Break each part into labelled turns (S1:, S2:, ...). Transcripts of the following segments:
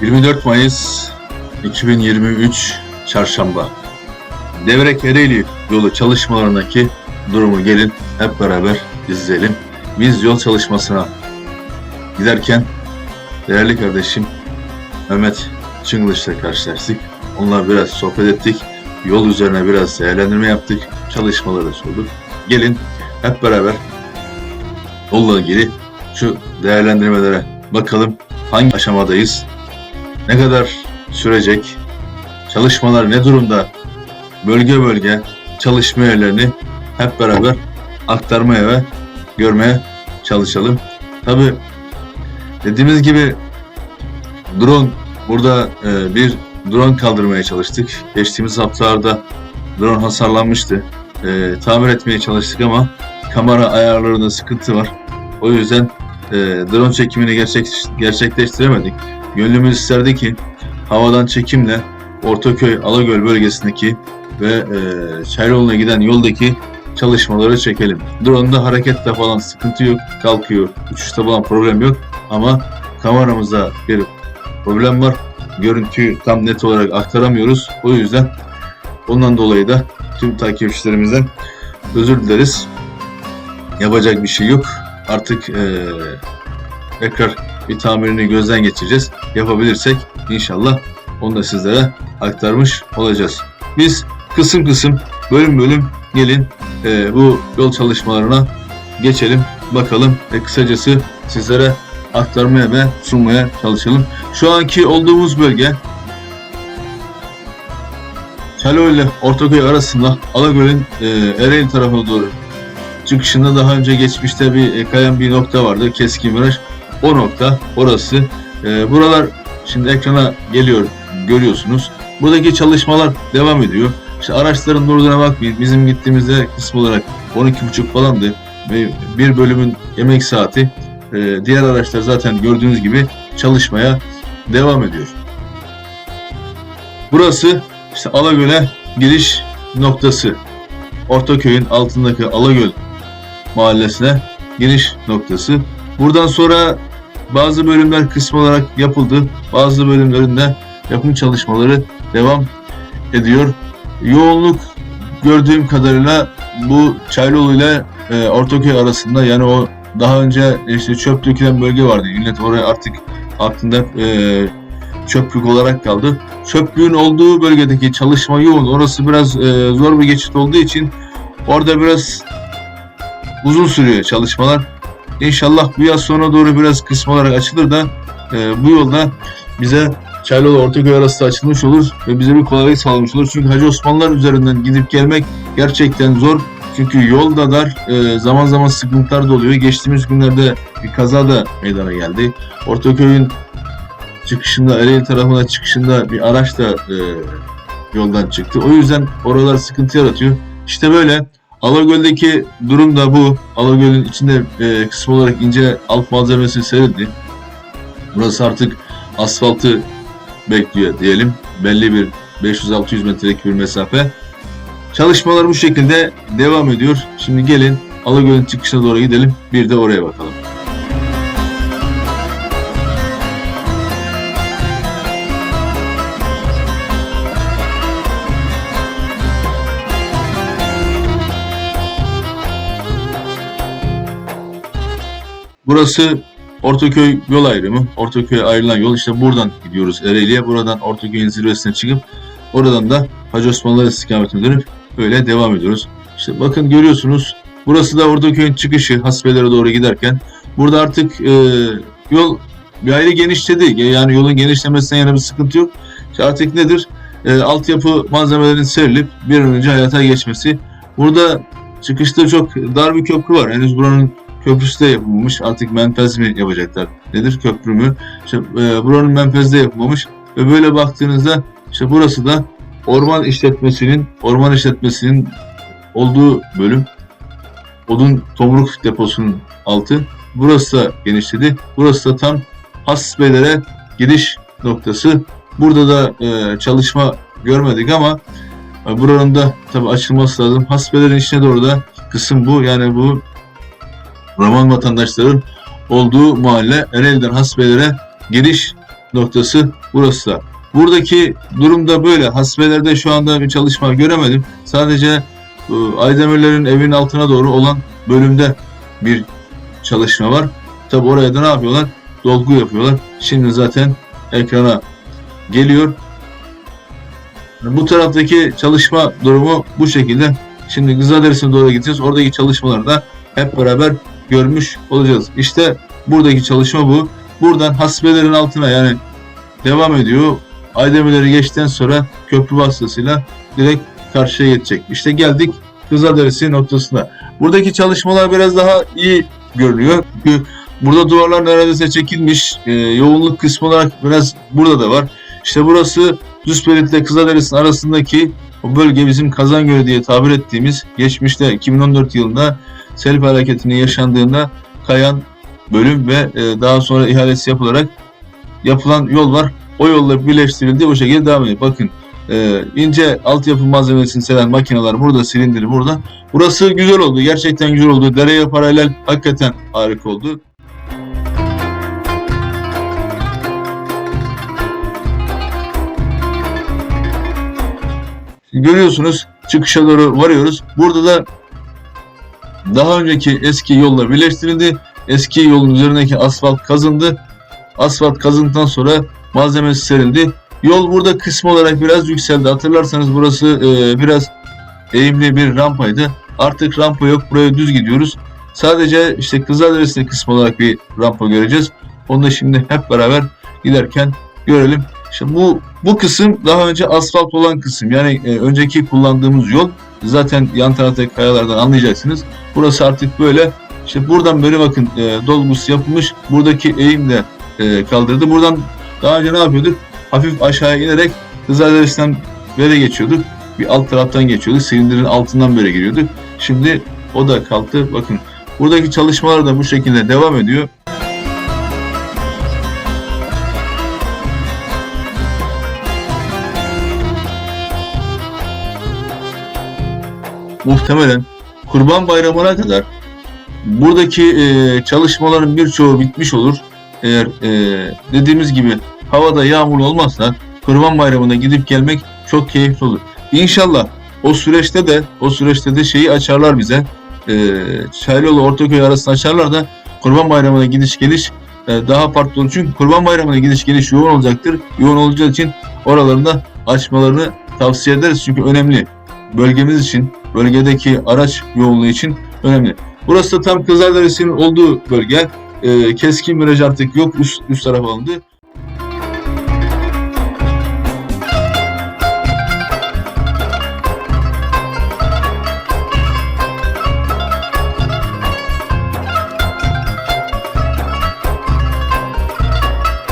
S1: ...24 Mayıs 2023 Çarşamba. Devrek Ereğli yolu çalışmalarındaki durumu gelin hep beraber izleyelim. Biz yol çalışmasına giderken değerli kardeşim Mehmet Çıngılış'la karşılaştık. Onunla biraz sohbet ettik. Yol üzerine biraz değerlendirme yaptık. Çalışmaları sorduk. Gelin hep beraber yolla ilgili şu değerlendirmelere bakalım. Hangi aşamadayız? Ne kadar sürecek? Çalışmalar ne durumda? Bölge bölge çalışma yerlerini hep beraber aktarmaya ve görmeye çalışalım. Tabi dediğimiz gibi drone burada e, bir drone kaldırmaya çalıştık. Geçtiğimiz haftalarda drone hasarlanmıştı. E, tamir etmeye çalıştık ama kamera ayarlarında sıkıntı var. O yüzden e, drone çekimini gerçek, gerçekleştiremedik. Gönlümüz isterdi ki havadan çekimle Ortaköy Alagöl bölgesindeki ve e, Çaylıoğlu'na giden yoldaki çalışmaları çekelim. Drone'da harekette falan sıkıntı yok. Kalkıyor. Uçuşta falan problem yok. Ama kameramızda bir problem var. Görüntüyü tam net olarak aktaramıyoruz. O yüzden ondan dolayı da tüm takipçilerimizden özür dileriz. Yapacak bir şey yok. Artık e, tekrar bir tamirini gözden geçireceğiz. Yapabilirsek inşallah onu da sizlere aktarmış olacağız. Biz kısım kısım, bölüm bölüm gelin e, bu yol çalışmalarına geçelim. Bakalım ve kısacası sizlere aktarmaya ve sunmaya çalışalım. Şu anki olduğumuz bölge Çalo ile Ortaköy arasında Alagöl'ün e, Ereğli tarafına doğru çıkışında daha önce geçmişte bir e, kayan bir nokta vardı. Keskin viraj. O nokta orası. E, buralar şimdi ekrana geliyor görüyorsunuz. Buradaki çalışmalar devam ediyor. İşte araçların durduğuna bakmayın. Bizim gittiğimizde kısım olarak 12.30 falandı. Bir bölümün emek saati. E, diğer araçlar zaten gördüğünüz gibi çalışmaya devam ediyor. Burası işte Alagöl'e giriş noktası. Ortaköy'ün altındaki Alagöl mahallesine giriş noktası. Buradan sonra bazı bölümler kısmı olarak yapıldı. Bazı bölümlerinde yapım çalışmaları devam ediyor. Yoğunluk gördüğüm kadarıyla bu Çaylıoğlu ile e, Ortaköy arasında yani o daha önce işte çöp dökülen bölge vardı. Millet oraya artık aklında e, çöplük olarak kaldı. Çöplüğün olduğu bölgedeki çalışma yoğun. Orası biraz e, zor bir geçit olduğu için orada biraz uzun sürüyor çalışmalar. İnşallah bu yaz sonuna doğru biraz kısım olarak açılır da e, bu yolda bize Çaylıoğlu Ortaköy arası açılmış olur ve bize bir kolaylık sağlamış olur. Çünkü Hacı Osmanlılar üzerinden gidip gelmek gerçekten zor. Çünkü yolda dar, e, zaman zaman sıkıntılar da oluyor. Geçtiğimiz günlerde bir kaza da meydana geldi. Ortaköy'ün çıkışında, Ereğli tarafına çıkışında bir araç da e, yoldan çıktı. O yüzden oralar sıkıntı yaratıyor. İşte böyle Alagöl'deki durum da bu. Alagöl'ün içinde e, kısım olarak ince alt malzemesi serildi. Burası artık asfaltı bekliyor diyelim. Belli bir 500-600 metrelik bir mesafe. Çalışmalar bu şekilde devam ediyor. Şimdi gelin Alagöl'ün çıkışına doğru gidelim. Bir de oraya bakalım. Burası Ortaköy yol ayrımı. Ortaköy'e ayrılan yol işte buradan gidiyoruz Ereğli'ye. Buradan Ortaköy'ün zirvesine çıkıp oradan da Hacı Osmanlılar istikametine dönüp böyle devam ediyoruz. İşte bakın görüyorsunuz burası da Ortaköy'ün çıkışı hasbelere doğru giderken. Burada artık e, yol bir ayrı genişledi. Yani yolun genişlemesine yana bir sıkıntı yok. İşte artık nedir? E, altyapı malzemelerin serilip bir an önce hayata geçmesi. Burada çıkışta çok dar bir köprü var. Henüz buranın köprüsü de yapılmamış. Artık menfez mi yapacaklar? Nedir köprü mü? İşte e, buranın menfezi de yapılmamış. Ve böyle baktığınızda işte burası da orman işletmesinin orman işletmesinin olduğu bölüm. Odun tomruk deposunun altı. Burası da genişledi. Burası da tam hasbelere gidiş noktası. Burada da e, çalışma görmedik ama e, buranın da tabii açılması lazım. Hasbelerin içine doğru da kısım bu. Yani bu Roman vatandaşların olduğu mahalle Ereğli'den Hasbelere giriş noktası burası da. Buradaki durumda böyle. Hasbelerde şu anda bir çalışma göremedim. Sadece e, Aydemirlerin evin altına doğru olan bölümde bir çalışma var. Tabi oraya da ne yapıyorlar? Dolgu yapıyorlar. Şimdi zaten ekrana geliyor. Bu taraftaki çalışma durumu bu şekilde. Şimdi Kızılderisi'ne doğru gideceğiz. Oradaki çalışmaları da hep beraber görmüş olacağız. İşte buradaki çalışma bu. Buradan hasbelerin altına yani devam ediyor. Aydemirleri geçtikten sonra köprü vasıtasıyla direkt karşıya geçecek. İşte geldik Kızılderisi noktasına. Buradaki çalışmalar biraz daha iyi görünüyor. Çünkü burada duvarlar neredeyse çekilmiş. Ee, yoğunluk kısmı olarak biraz burada da var. İşte burası Düzpelit ile Kızılderisi'nin arasındaki o bölge bizim Kazangölü diye tabir ettiğimiz geçmişte 2014 yılında sel felaketinin yaşandığında kayan bölüm ve e, daha sonra ihalesi yapılarak yapılan yol var. O yolla birleştirildi. O şekilde devam ediyor. Bakın e, ince altyapı malzemesini seven makineler burada, silindiri burada. Burası güzel oldu. Gerçekten güzel oldu. Dereye paralel hakikaten harika oldu. Görüyorsunuz çıkışa doğru varıyoruz. Burada da daha önceki eski yolla birleştirildi. Eski yolun üzerindeki asfalt kazındı. Asfalt kazındıktan sonra malzemesi serildi. Yol burada kısmı olarak biraz yükseldi. Hatırlarsanız burası e, biraz eğimli bir rampaydı. Artık rampa yok. Buraya düz gidiyoruz. Sadece işte Kızılderisi kısmı olarak bir rampa göreceğiz. Onu da şimdi hep beraber giderken görelim. İşte bu bu kısım daha önce asfalt olan kısım. Yani e, önceki kullandığımız yol zaten yan taraftaki kayalardan anlayacaksınız. Burası artık böyle. İşte buradan böyle bakın e, dolgusu yapılmış. Buradaki eğim de e, kaldırdı. Buradan daha önce ne yapıyorduk? Hafif aşağıya inerek Kızılderisi'nden böyle geçiyorduk. Bir alt taraftan geçiyorduk. Silindirin altından böyle giriyorduk. Şimdi o da kalktı. Bakın buradaki çalışmalar da bu şekilde devam ediyor. muhtemelen Kurban Bayramı'na kadar buradaki e, çalışmaların birçoğu bitmiş olur. Eğer e, dediğimiz gibi havada yağmur olmazsa Kurban Bayramı'na gidip gelmek çok keyifli olur. İnşallah o süreçte de o süreçte de şeyi açarlar bize. E, Çaylıoğlu Ortaköy arasında açarlar da Kurban Bayramı'na gidiş geliş e, daha farklı olur. Çünkü Kurban Bayramı'na gidiş geliş yoğun olacaktır. Yoğun olacağı için oralarında açmalarını tavsiye ederiz. Çünkü önemli. Bölgemiz için, bölgedeki araç yoğunluğu için önemli. Burası da tam Kızılderisi'nin olduğu bölge. E, keskin viraj artık yok. Üst, üst taraf alındı.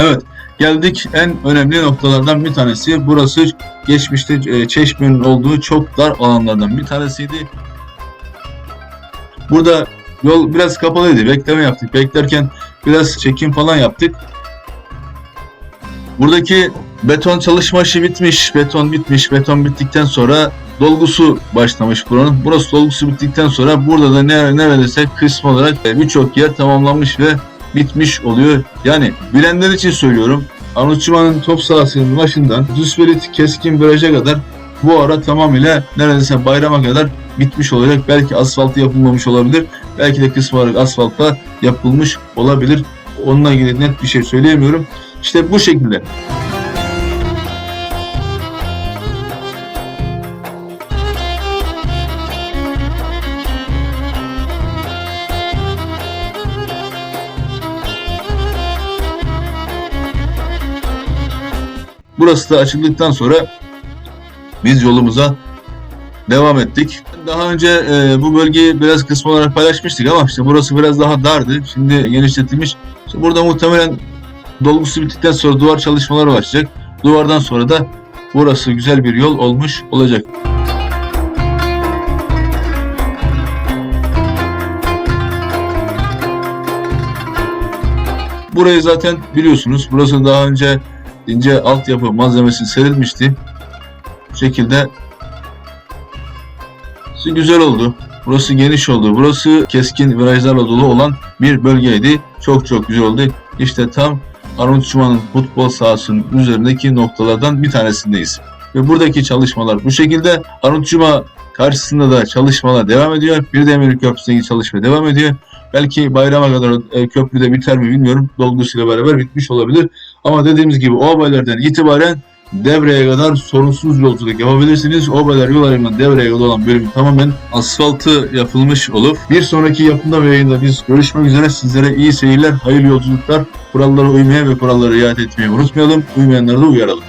S1: Evet, geldik en önemli noktalardan bir tanesi. Burası geçmişte e, Çeşme'nin olduğu çok dar alanlardan bir tanesiydi. Burada yol biraz kapalıydı. Bekleme yaptık. Beklerken biraz çekim falan yaptık. Buradaki beton çalışma işi bitmiş. Beton bitmiş. Beton bittikten sonra dolgusu başlamış buranın. Burası dolgusu bittikten sonra burada da ne, neredeyse kısmı olarak e, birçok yer tamamlanmış ve bitmiş oluyor. Yani bilenler için söylüyorum. Anıtçımanın top sahasının başından Düsbelit keskin viraja kadar bu ara tamamıyla neredeyse bayrama kadar bitmiş olacak. Belki asfaltı yapılmamış olabilir. Belki de kısmı olarak yapılmış olabilir. Onunla ilgili net bir şey söyleyemiyorum. İşte bu şekilde. Burası da açıldıktan sonra biz yolumuza devam ettik. Daha önce e, bu bölgeyi biraz kısmı olarak paylaşmıştık ama işte burası biraz daha dardı. Şimdi genişletilmiş. İşte burada muhtemelen dolgusu bittikten sonra duvar çalışmaları başlayacak. Duvardan sonra da burası güzel bir yol olmuş olacak. burayı zaten biliyorsunuz. Burası daha önce ince altyapı malzemesi serilmişti. Bu şekilde Burası güzel oldu. Burası geniş oldu. Burası keskin virajlarla dolu olan bir bölgeydi. Çok çok güzel oldu. İşte tam Arnavut Cuma'nın futbol sahasının üzerindeki noktalardan bir tanesindeyiz. Ve buradaki çalışmalar bu şekilde. Arnavut Cuma karşısında da çalışmalar devam ediyor. Bir demir köprüsündeki çalışma devam ediyor. Belki bayrama kadar e, köprüde biter mi bilmiyorum. Dolgusuyla beraber bitmiş olabilir. Ama dediğimiz gibi o haberlerden itibaren devreye kadar sorunsuz yolculuk yapabilirsiniz. Obeler yol ayrımından devreye kadar olan bölüm tamamen asfaltı yapılmış olup bir sonraki yapımda ve yayında biz görüşmek üzere. Sizlere iyi seyirler, hayırlı yolculuklar. Kurallara uymaya ve kurallara riayet etmeyi unutmayalım. Uymayanları da uyaralım.